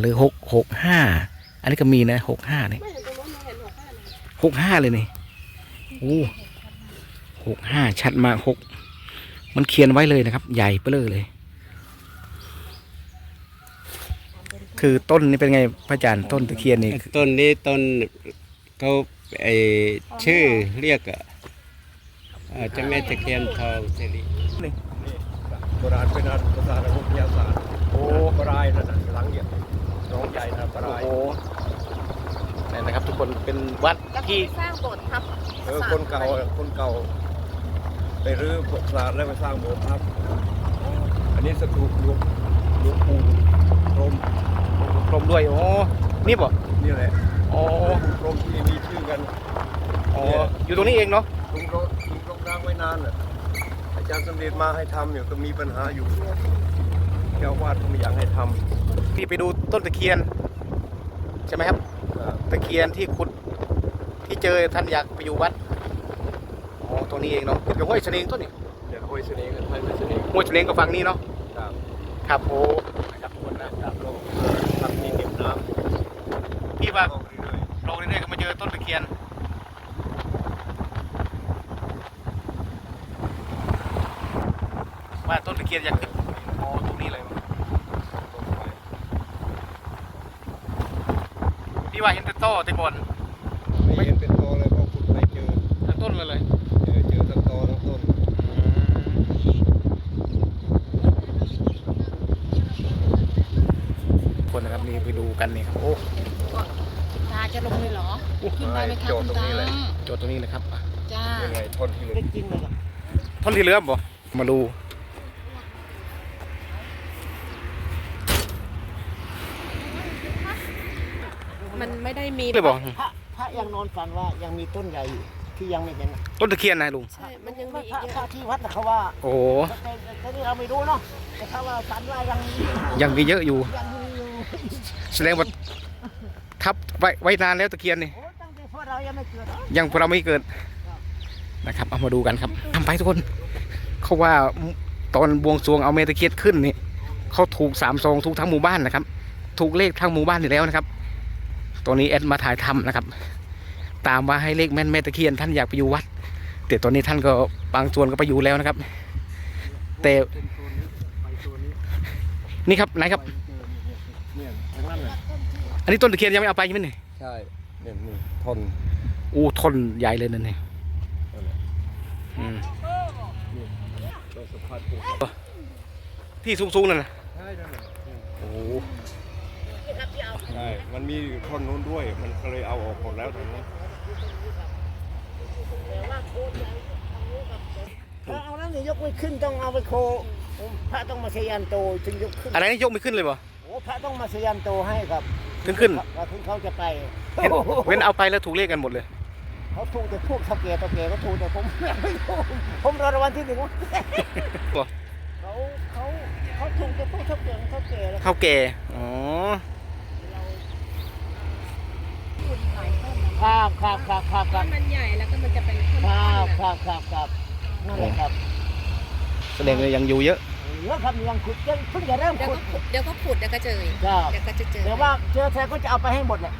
หรือหกหกห้าอันนี้ก็มีนะหกห้าเนี่ยไม่เห็นตรงนู้นไม่เห็นหกห้านะหกห้าเลยนี่โอ้หกห้าชัดมากหกมันเขียนไว้เลยนะครับ ใหญ่เปลือเลย คือต้นนี้เป็นไงพระอาจารย์ต้นตะเคียนนี่ต้นนี้ต้นเขาไอชื่อเรียกอะเอ่อเจ้าแม่ตะเคียนทองสิริโบราณเป็นอันภาษาทางวิทยาศาสตร์ โอ้ ปลายนั่นน่ะหลังใหญ่น้องใหญ่นะปลาย โหนี่นะ ครับทุกคนเป็นวัดแล้วก็ที่ ไปสร้างโบสถ์ทับเออคนเก่าอะคนเก่า ไปรื้อปราสาทแล้วไปสร้างโบสถ์ครับ อันนี้สถูปหลวงหลวงปู่พรหมกลมด้วย โอ้ นี่บ่นี่แหละอ๋อหลวงปู่พรหมที่มีชื่อกันอ๋ออยู่ตรงนี้เองเนาะ ลุงโรลุงโรงร้างไว้นานน่ะอาจารย์สำเร็จมาให้ทำอยู่ก็มีปัญหาอยู่เจ้าวาดก็ไม่อยากให้ทำ พี่ไปดูต้นตะเคียน ใช่ไหมครับอ่า ตะเคียนที่ขุดที่เจอท่านอยากไปอยู่วัดอ๋อตรงนี้เองเนาะติดกับห้วยเสนงต้นนี่เดี๋ยวโอ้ยเสน่ห์กันไทยไม่เสน่ห์ห้วยเสนงก็ฝั่งนี้เนาะครับครับโอ้นะครับทุกคนนะครับโลกทำที่เก็บน้พี่ำว่าออกเรื่อยลงเรื่อยๆก็มาเจอต้นตะเคียนว่าต้นตะเคียนอยากขึ้นอ๋อตรงนี้เลย พี่ว่าเห็นแต่โต้แต่ก่อนๆไม่เห็นเป็นตอเลยเพราะขุดไปเจอทั้งต้นเลยเลยเจอเจอทั้งตอทั้งต้นคนนะครับนี่ไปดูกันนี่ครับโอ้ตาจะลงเลยเหรอขึ้นได้ไหมคะโจคุทณย์ตรงตานี้เลยโจทย์ตรงนี้นะครับอะจ้ายังไงทนที่เหลือท่อนที่เหลือบ่มาดู ไม่ได้มีเลยบอกพระพระยังนอนฝันว่ายังมีต้นใหญ่อยู่ที่ยังไม่เห็นน่ะต้นตะเคียนนะลุง ใช่มันยังพมีระอีกเยพระอะที่วัดน่ะเขาว่าโอ้โหแต่แต่แต่นี่เราไม่รู้เนาะแต่เขาว่าฝันว่ายังมียังมีเยอะอยู่ ยังมีอยู่แสดงว่าทับไว้ไว้นานแล้วตะเคียนนี่ โอ้ตั้งแต่พวกเรายังไม่เกิดเนอะยังพวกเราไม่เกิดนะครับ เอามาดูกันครับทำไปทุกคน เขาว่าตอนบวงสรวงเอาเมตะเคียนขึ้นนี่เขาถูกสามซองถูกทั้งหมู่บ้านนะครับ ถูกเลขทั้งหมู่บ้านอยู่แล้วนะครับ ตัวนี้แอดมาถ่ายทำนะครับ ตามว่าให้เลขแม่นแม่ตะเคียนท่านอยากไปอยู่วัด แต่ตอนนี้ท่านก็บางส่วนก็ไปอยู่แล้วนะครับ แต่นี่ครับไหนครับเนี่ยทั้งนั้นน่ะอันนี้ต้นตะเคียนยังไม่เอาไปใช่ไหมเนี่ยใช่เนี่ยนี่ทนอู้ทนใหญ่เลยนั่นนี่อืมตัวสุภาพบุรุษที่สูงๆนั่นนะใช่นั่นแหละโอ้โหใช่มันมีท่อนนู้นด้วย มันก็เลยเอาออกหมดแล้วตรงนี้เอาเอาแล้วนี่ยกไม่ขึ้นต้องเอาไปโคพระต้องมาเสยันโตถึงยกขึ้นอะไรนี่ยกไม่ขึ้นเลยบ่โอ้พระต้องมาเสยันโตให้ครับถึงขึ้นว่าถึงเขาจะไปเห็นเว้นเอาไปแล้วถูกเลขกันหมดเลยเขาถูกแต่พวกเท่าแก่เท่าแก่ก็ถูกแต่ผมไม่ถูกผมรอรางวัลที่หนึ่งวะบ่เขาเขาเขาถูกแต่พวกเท่าแก่เท่าแก่แล้วเท่าแก่อ๋อ ครับครับครับครับคต้รับนมันใหญ่แล้วก็มันจะเป็นข้นครับครับครับครับนั่นแหละครับแสดงว่ายังอยู่เยอะเยอะครับยังขุดยังเพิ่งจะเริ่มเดี๋ยวขุก็ดขุดเดี๋ยวก็ขุดเดี๋ยวก็เจออีกครับเดี๋ยวก็จะเจอเดี๋ยวว่าเจอแท้ก็จะเอาไปให้หมดเลย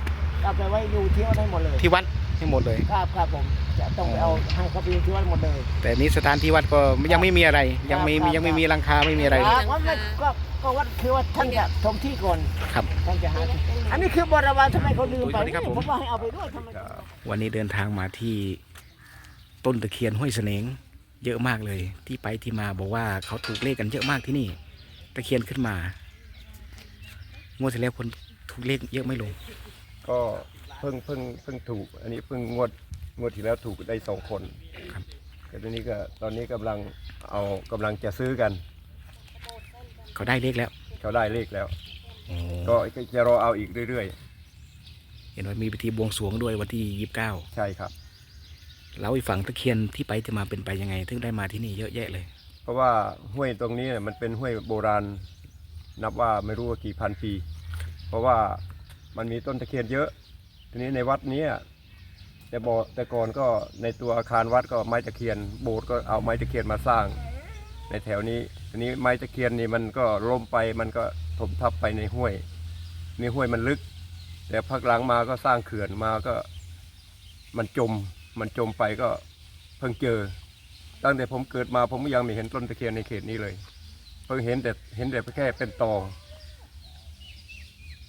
เอาไปไว้อยู่ที่วัดให้หมดเลยที่วัดให้หมดเลย ครับครับผมจะต้องไปเอาให้เขาไปอยู่ที่วัดหมดเลย แต่นี้สถานที่วัดก็ยังไม่มีอะไร ยังไม่มียังไม่มีหลังคาไม่มีอะไร ครับวัดไม่ก็ก็วัดคือว่าท่านจะถมที่ก่อนครับ ท่านจะหาที่อันนี้คือบริวารทำไมเขาลืมไปสวัสดีครับผมผมว่าให้เอาไปด้วยทำไมวันนี้เดินทางมาที่ต้นตะเคียนห้วยเสนงเยอะมากเลย ที่ไปที่มาบอกว่าเขาถูกเลขกันเยอะมากที่นี่ ตะเคียนขึ้นมางวดที่แล้วคนถูกเลขเยอะไหม่ลงก็เพิ่งเพิ่งเพิ่งถูก อันนี้เพิ่งงวดงวดที่แล้วถูกได้สองคนครับแต่ตอนนี้ก็ตอนนี้กำลังเอากำลังจะซื้อกัน เขาได้เลขแล้ว เขาได้เลขแล้ว ก็ก็จะรอเอาอีกเรื่อยเห็นว่ามีพิธีบวงสรวงด้วยวันที่ยี่สิบเก้าๆ ใช่ครับ แล้วไอ้ฝั่งตะเคียนที่ไปที่มาเป็นไปยังไง ถึงได้มาที่นี่เยอะแยะเลย เพราะว่าห้วยตรงนี้เนี่ยมันเป็นห้วยโบราณ นับว่าไม่รู้ว่ากี่พันปี เพราะว่ามันมีต้นตะเคียนเยอะ ทีนี้ในวัดเนี้ยแต่บอแต่ก่อนก็ในตัวอาคารวัดก็ไม้ตะเคียน โบสถ์ก็เอาไม้ตะเคียนมาสร้าง ในแถวนี้ ทีนี้ไม้ตะเคียนนี่มันก็ล้มไปมันก็ ถมทับไปในห้วยมีห้วยมันลึก แต่พักหลังมาก็สร้างเขื่อนมาก็ มันจม มันจมไปก็เพิ่งเจอ ตั้งแต่ผมเกิดมาผมก็ยังไม่เห็นต้นตะเคียนในเขตนี้เลย เพิ่งเห็นแต่เห็นแต่แค่เป็นตอ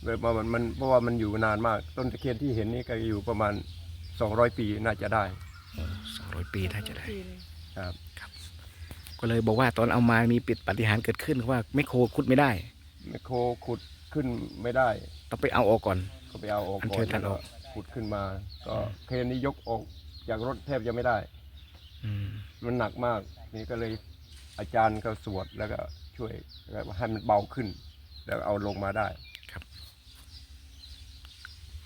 เลยมามันมันเพราะว่ามันอยู่นานมาก ต้นตะเคียนที่เห็นนี่ก็อยู่ประมาณ 200 ปีน่าจะได้สองร้อยปีถ้าจะได้ ครับ ก็เลยบอกว่าตอนเอามามีปิดปาฏิหารย์เกิดขึ้นเพราะว่าไม่โคขุดไม่ได้ ไมโครขุดขึ้นไม่ได้ ต้องไปเอาออกก่อน ก็ไปเอาออกอันก่เชิอนญท่านออกขุดขึ้นมา ก็เครนนี้ยกออกจากรถแทบจะไม่ได้ อืมมันหนักมาก นี่ก็เลยอาจารย์ก็สวดแล้วก็ช่วยแล้วให้มันเบาขึ้น แล้วเอาลงมาได้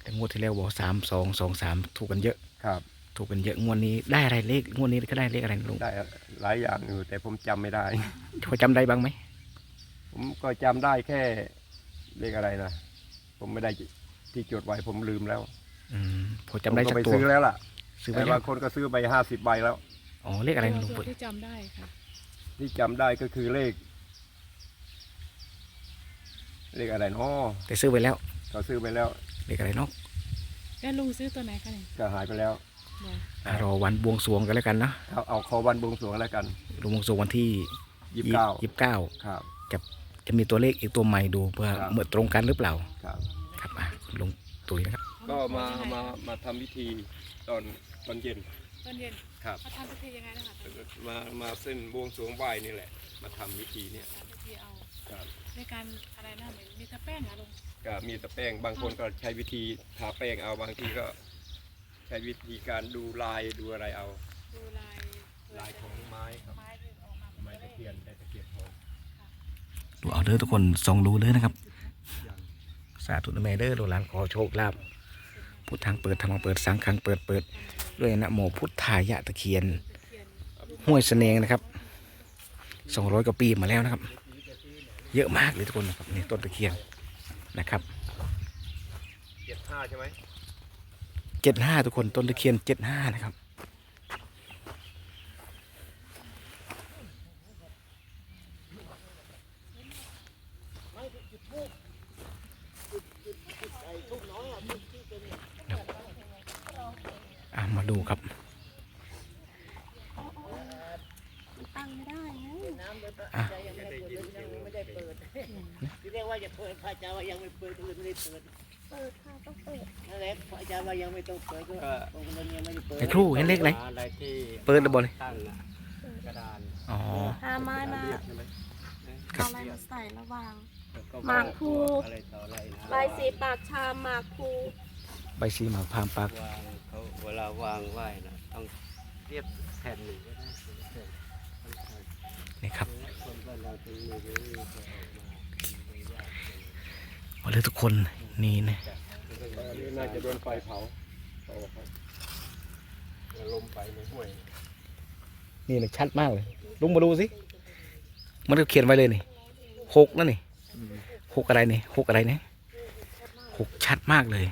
แต่งวดที่แล้วบอกสามสองสองสามถูกกันเยอะ ครับ ถูกกันเยอะงวดนี้ได้อะไรเลขงวดนี้ก็ได้เลขอะไรนะลุงได้หลายอย่างอยู่แต่ผมจำไม่ได้ พอจำได้บ้างไหม ผมก็จำได้แค่เลขอะไรนะ ผมไม่ได้ที่จดไว้ผมลืมแล้วอืมพอจำได้ผมสัก็กไปตัวซื้อแล้วล่ะซื้อแต่ไว้แล้บาวงคนก็ซื้อไปห้าสิบใบแล้ว อ๋อเลขอะไรนะลุงตัวเปิดที่จำได้ค่ะที่จำได้ก็คือเลข เลขอะไรเนาะแต่ซื้อไว้แล้วก็ซื้อไปแล้วเลขอะไรเนาะแล้วลุงซื้อตัวไหนคะเนี่ยก็หายไปแล้ว บอกอะรอวันบวงสรวงกันแล้วกันเนาะเอาเอาขอวันบวงสรวงแล้วกันบวงสรวงวันที่ยี่สิบเก้ายี่สิบเก้าครับ จะมีตัวเลขอีกตัวใหม่ดูเพื่อครับ เมื่อตรงกันหรือเปล่าครับครับอะคุณลุงตุ๋ยนะครับก็มามามาทำพิธีตอนตอนเย็นตอนเย็นครับ เขาทำพิธียังไงนะคะตอนเย็นมามาเส้นบวงสรวงไหว้นี่แหละ มาทำพิธีเนี่ยทำพิธีเอาครับในการอะไรนะเหมือนมีตะแป้งอะลุงก็มีแต่แป้งบางคนก็ใช้วิธีทาแป้งเอาบางทีก็ ใช้วิธีการดูลายดูอะไรเอา ดูลายลายของไม้ครับไม้ที่ออกมาไม้ตะเคียนไม้ตะเคียนทอง ดูเอาเด้อทุกคนส่องดูเลยนะครับ สาธุนะแม่เด้อโดหลานขอโชคลาภพุทธังเปิดธรรมังเปิดสังฆังเปิดเปิดด้วยนะโมพุทธายะตะเคียน ห้วยเสนงนะครับสองร้อยกว่าปีมาแล้วนะครับ เยอะมากเลยทุกคนนะครับนี่ต้นตะเคียนนะครับเจ็ดห้าใช่ไหมเจ็ดห้าทุกคนต้นตะเคียนเจ็ดห้านะครับ มาดูครับตั้งไม่ได้ไงน้ำเดือดอะยังไม่ได้เปิดยังไม่ได้เปิดที่เรียกว่าจะเปิดพระอาจารย์ว่ายังไม่เปิดก็เลยไม่ได้เปิดเปิดค่ะต้องเปิดนั่นแหละพระอาจารย์ว่ายังไม่ต้องเปิดก็ผมเลยยังไม่ได้เปิดไอ้ครูเห็นเลขอะไรอะไรที่เปิดแล้วบอเลยตั้งอะกระดานอ๋อหาไม้มาใช่ไหมเอาอะไรมาใส่ระหว่างแล้วหมากพลูอะไรต่ออะไรนะใบสีปากชามหมากพลู ใบซีหมากพามปัก วางเขาเวลาวางไหว้นะต้องเรียบแผ่นหนึ่งก็ได้แผ่นต้องแผ่นนี่ครับคนบ้านเราตรงนี้ก็มีแต่ออกมาไม่ยากมาเลยทุกคนนี่นะอันนี้น่าจะโดนไฟเผาเผาครับลมไปในห้วยนี่นะชัดมากเลยลุงมาดูสิมันก็เขียนไว้เลยนี่หกนั่นนี่หกอะไรนี่หกอะไรเนี่ยหกชัดมากเลย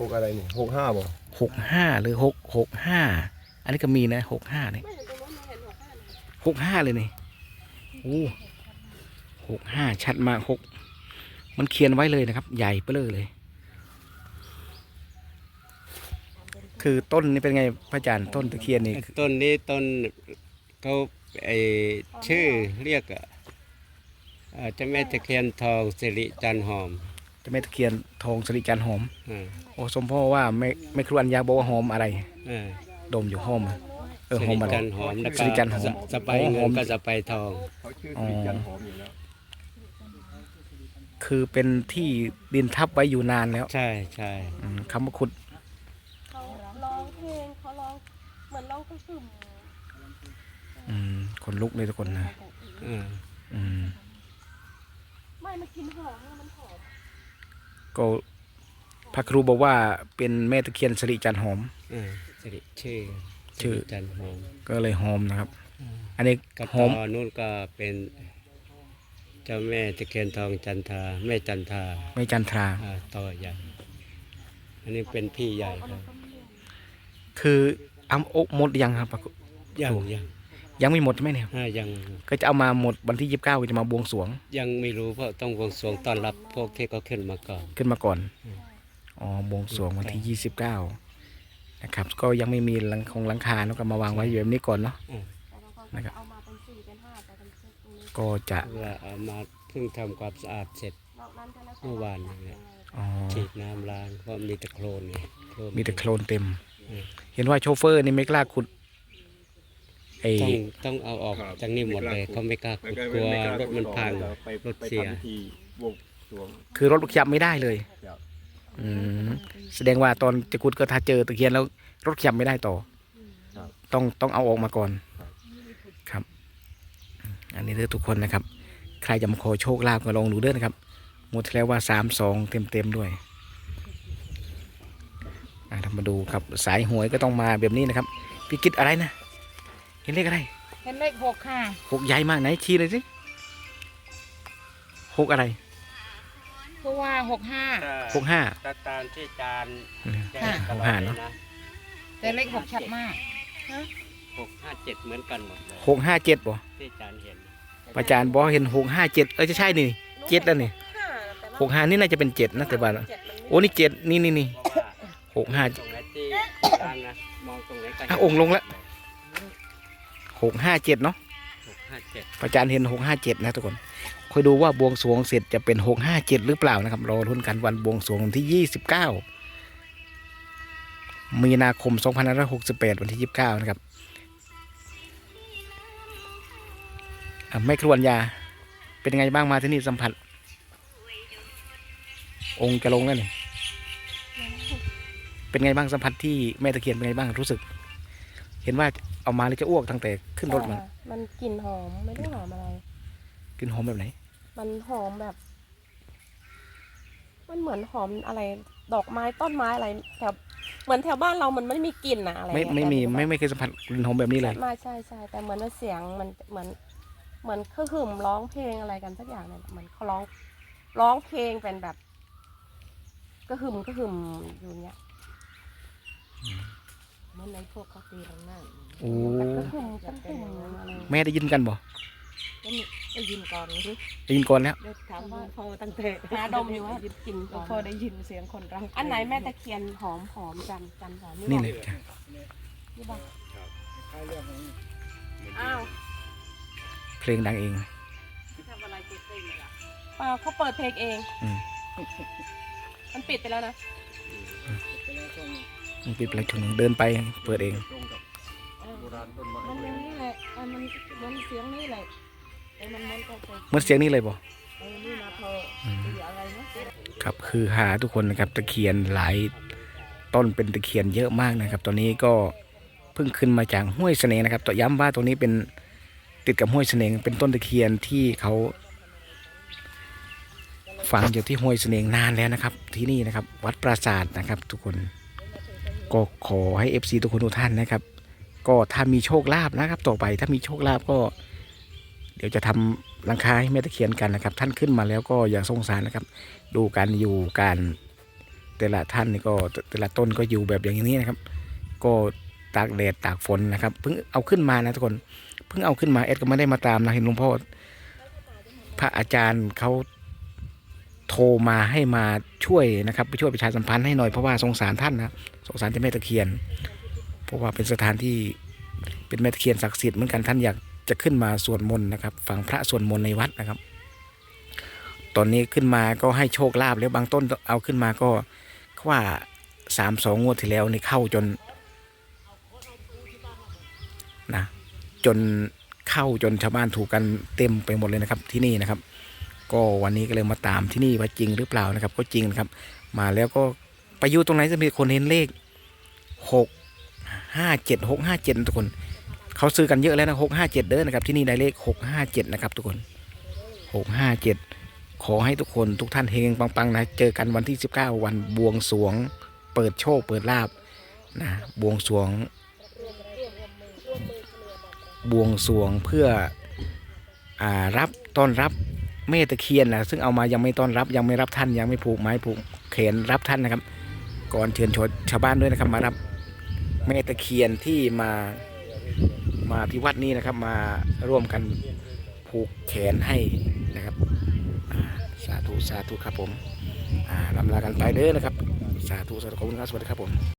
หกอะไรนี่หกห้าบ่หกห้าหรือหกหกห้าอันนี้ก็มีนะหกห้านี่ไม่เห็นตรงนู้นไม่เห็นหัวข้างไหนหกห้าเลยนี่โอ้หกห้าชัดมากหกมันเขียนไว้เลยนะครับ ใหญ่เปเอเลย คือต้นนี่เป็นไงพระอาจารย์ต้นตะเคียนนี่คือต้นนี้ต้นเขาไอชื่อเรียกอะเอ่อเจ้าแม่ตะเคียนทองสิริจันทร์หอมเจะแม่ตะเคียนทองสริจันทร์หอมอ่าโอ้สมพ่อว่าไม่ไม่ครวญยาบอกว่าหอมอะไรอ่าดมอยู่หอมเออสิหอริมอะไร จันทร์หอมแล้วสิก็ริจันทร์หอมสสไปอ๋อหเงิอนมก็สไปทอง เขาชื่อสิริจันทร์หอมอยู่แล้ว คือเป็นที่ดินทับไว้อยู่นานแล้วใช่ใช่อืมคำว่าขุดเขาร้องเพลงเขาร้องเหมือนร้องกระหึ่มอืมคนลุกเลยทุกคนนะอ่าอืมไม่มันกินหอมอะมันหอม ก็พระครูบอกว่าเป็นแม่ตะเคียนสริจันทร์หอม อ่าสิริชื่อชื่อ สิริจันทร์หอมก็เลยหอมนะครับ อันนี้กับหต่ออมนู่นก็เป็นเจ้าแม่ตะเคียนทองจันทราแม่จันทราไม่จันทรา อ่าต่อใหญ่อันนี้เป็นพี่ใหญ่ครับคืออ้ำอกหมดยังครับพระครู ยังยัง ยยังไม่หมดใช่ไหมเนี่ยอ่ายังก็จะเอามาหมดวันที่ยี่สิบเก้าก็จะมาบวงสรวงยังไม่รู้เพราะต้องบวงสรวงต้อนรับพวกที่เขาขึ้นมาก่อน ขึ้นมาก่อนอ๋อบวงสรวงวันที่ยี่สิบเก้านะครับ ก็ยังไม่มีหลังคงหลังคาแล้วก็มาวางไว้อยู่แบบนี้ก่อนเนาะแต่บางคนนะครับเอามาเป็นสี่เป็นห้าแต่เป็นเช็คตรงนี้ก็จะว่าเอามาเพิ่งทำความสะอาดเสร็จ นอกนั้นก็แล้วแต่เมื่อวานนี่แหละ อ๋อฉีดน้ำล้างเพราะมีแต่โคลนไงโคลนมีแต่โคลนเต็มอืมเห็นว่าโชเฟอร์นี่ไม่กล้าขุด ไอ้ต้องต้องเอาออกจากนี่หมดเลยเขาไม่กล้าขุดกลัวรถมันพังไปรถไปเสียทำพิธีบวงสรวงคือรถขยับไม่ได้เลย ครับ อืมแสดงว่าตอนจะขุดก็ถ้าเจอตะเคียนแล้วรถขยับไม่ได้ต่อครับต้องต้องเอาออกมาก่อนครับ ครับ อันนี้เด้อทุกคนนะครับ ใครจะมาขอโชคลาภก็ลองดูเด้อนะครับหมดที่แล้วว่าสามสองเต็มเต็มๆด้วยอะเรามาดูครับสายหวยก็ต้องมาแบบนี้นะครับพี่คิดอะไรนะเห็นเลขอะไรเห็นเลขหกค่ะหกใหญ่มากไหนชี้เลยสิหกอะไรเพราะว่าหกห้าหกห้าตาตามที่จานแจ้งค่ะตลอดหกห้าเลเนอะยนะแต่เลขหกชัดมากหกห้าเจ็ดเหมือนกันหมดเลยหกห้าเจ็ดบ่ที่จานเห็นอาจารย์บอกเห็นหกห้าเจ็ดเออจะใช่นี่เจ็ดแล้วนี่ห้าแต่ว่าหกห้านี่น่าจะเป็นเจ็ดนะแต่ว่าเจ็ดมันไม่โอ้นี่เจ็ดนี่นี่นี่เพราะว่าหกห้าตรงไหนที่จานนะมองตรงไหนก็เห็นอะองค์ลงละ หกห้าเจ็ดเนาะหกห้าเจ็ดอาจารย์เห็นหกห้าเจ็ดนะทุกคนคอยดูว่าบวงสรวงเสร็จจะเป็นหกห้าเจ็ดหรือเปล่านะครับ รอรุ้นกันวันบวงสรวงวันที่ยี่สิบเก้ามีนาคมสองพันห้าร้อยหกสิบแปดวันที่ยี่สิบเก้านะครับอะแม่ครวนยา เป็นยังไงบ้างมาที่นี่สัมผัส องค์จะลงแล้วนี่เป็นไงบ้างสัมผัสที่แม่ตะเคียนเป็นไงบ้างรู้สึก เห็นว่า เอามาแล้วจะอ้วกตั้งแต่ขึ้นรถมันอ่ามันกลิ่นหอมไม่ได้หอมอะไรกลินหอมแบบไหน มันหอมแบบ มันเหมือนหอมอะไร ดอกไม้ต้นไม้อะไรแถวเหมือนแถวบ้านเรามันไม่มีกลิ่นอะอะไรไม่เงี้ยไม่มีแต่ไม่ไม่เคยสัมผัสกลิ่นหอมแบบนี้เลยไม่ใช่ใช่แต่เหมือนว่าเสียงมันเหมือนเหมือนคือหึมร้องเพลงอะไรกันสักอย่างเนี่ยเหมือนเขาร้องร้องเพลงเป็นแบบ ก็หึมก็หึมอยู่เนี้ยเห มื่อนในพวกเขาตีรังนั่งโอ้ก็หึมก็หึมอะไรแม่ได้ยินกันบ่ก็นี่ได้ยินก่อนหรือได้ยินก่อนแล้วได้ถามว่าพ่อตั้งแต่หาดมอยู่ว่ายินกลิ่นหลวก่งอนพ่อได้ยินเสียงคนร้องอันไหนแม่ตะเคียนหอมหอมจันจันหอมนี่เลยจ้ะนี่บ้างอ้าวเพลงดังเองทำอะไรเจ๊เจ๊ล่ะเปล่าเขาเปิดเพลงเอง อืมมันปิดไปแล้วนะมันปิดไปแล้ว ช่วงหนึงเดินไปเปิดเองตรงกับโบราณต้นไม้มันอย่างนี้แหละอะมันมันเสียงนี่แหละไอ้มันมันก็ไปเหมื่อนเสียงนี้เลยบ่ไอ้นี่นะเธออืมตีอะไรนะครับคือหาทุกคนนะครับตะเคียนหลายต้นเป็นตะเคียนเยอะมากนะครับ ตอนนี้ก็เพิ่งขึ้นมาจากห้วยเสนงนะครับต่อย้ำว่าตรงนี้เป็นติดกับห้วยเสนงเป็นต้นตะเคียนที่เขาฝังอยู่ที่ห้วยเสนงนานแล้วนะครับ ที่นี่นะครับ วัดปราสาทนะครับ ทุกคน ก็ขอให้ FC ทุกคนทุกท่านนะครับ ก็ถ้ามีโชคลาภนะครับ ต่อไปถ้ามีโชคลาภก็ เดี๋ยวจะทำหลังคาให้แม่ตะเคียนกันนะครับ ท่านขึ้นมาแล้วก็อย่าสงสารนะครับ ดูการอยู่การแต่ละท่านนี่ก็แต่ละต้นก็อยู่แบบอย่างนี้นะครับ ก็ตากแดดตากฝนนะครับเพิ่งเอาขึ้นมานะทุกคนเพิ่งเอาขึ้นมาเอ็ดก็ไม่ได้มาตามนะเห็นหลวงพ่อพระอาจารย์เขา โทรมาให้มาช่วยนะครับไปช่วยประชาสัมพันธ์ให้หน่อยเพราะว่าสงสารท่านนะสงสารเจ้าแม่ตะเคียน เพราะว่าเป็นสถานที่เป็นแม่ตะเคียนศักดิ์สิทธิ์เหมือนกันท่านอยากจะขึ้นมาสวดมนต์นะครับฟังพระสวดมนต์ในวัดนะครับ ตอนนี้ขึ้นมาก็ให้โชคลาภแล้วบางต้นเอาขึ้นมาก็เขาว่าสามสองงวดที่แล้วนี่เข้าจนนะจนเข้าจนชาวบ้านถูกกันเต็มไปหมดเลยนะครับที่นี่นะครับ ก็วันนี้ก็เลยมาตามที่นี่ว่าจริงหรือเปล่านะครับ ก็จริงนะครับ มาแล้วก็ไปอยู่ตรงไหนจะมีคนเห็นเลขหกห้าเจ็ดหกห้าเจ็ดทุกคน เขาซื้อกันเยอะแล้วนะหกห้าเจ็ดเด้อนะครับ ที่นี่ได้เลขหกห้าเจ็ดนะครับ ทุกคนหกห้าเจ็ดขอให้ทุกคนทุกท่านเฮงปังๆนะเจอกันวันที่19วันบวงสรวง เปิดโชคเปิดลาบนะบวงสรวง บวงสรวงเพื่ออ่ารับต้อนรับ แม่ตะเคียนนะซึ่งเอามายังไม่ต้อนรับยังไม่รับท่านยังไม่ผูกไม้ผูกเขนรับท่านนะครับ ก่อนเชิญชดชาวบ้านด้วยนะครับมารับแม่ตะเคียนที่มามาที่วัดนี้นะครับ มาร่วมกันผูกแขนให้นะครับสาธุสาธุครับผมลำลากันไปเด้อนะครับ สาธุสาธุขอบคุณครับสวัสดีครับผม